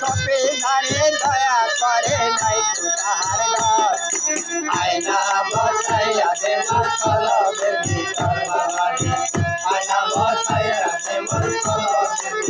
সপে ধারে দয়া করে নাই তাহার ঘর আয়না বসাইয়া দে মোর কলমের ভিতর বাবারে আয়না বসাইয়া দে মোর কলমের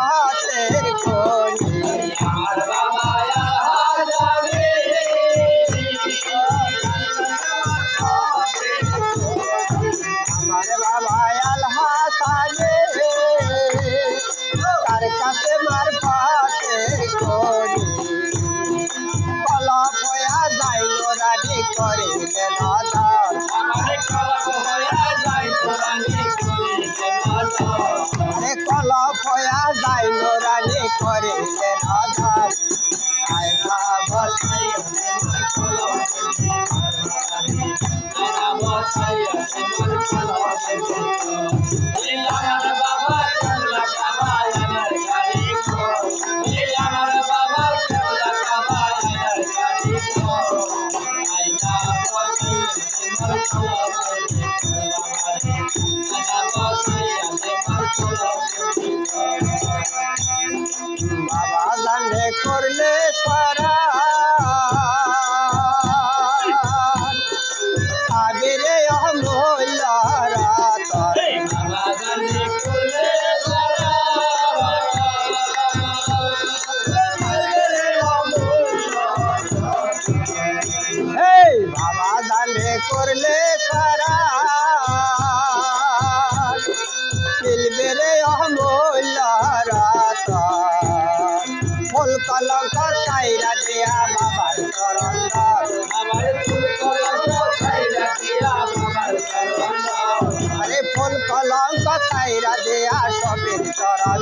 রাজি করিলে নদর আয়না বসাই বাবা করলে সারা। আবিরে অমূল্যরা এই ফুল কলঙ্ক সাইরা দিয়া বাবার চরণ আরে ফুল কলঙ্ক সাইরা দিয়া সবের চরণ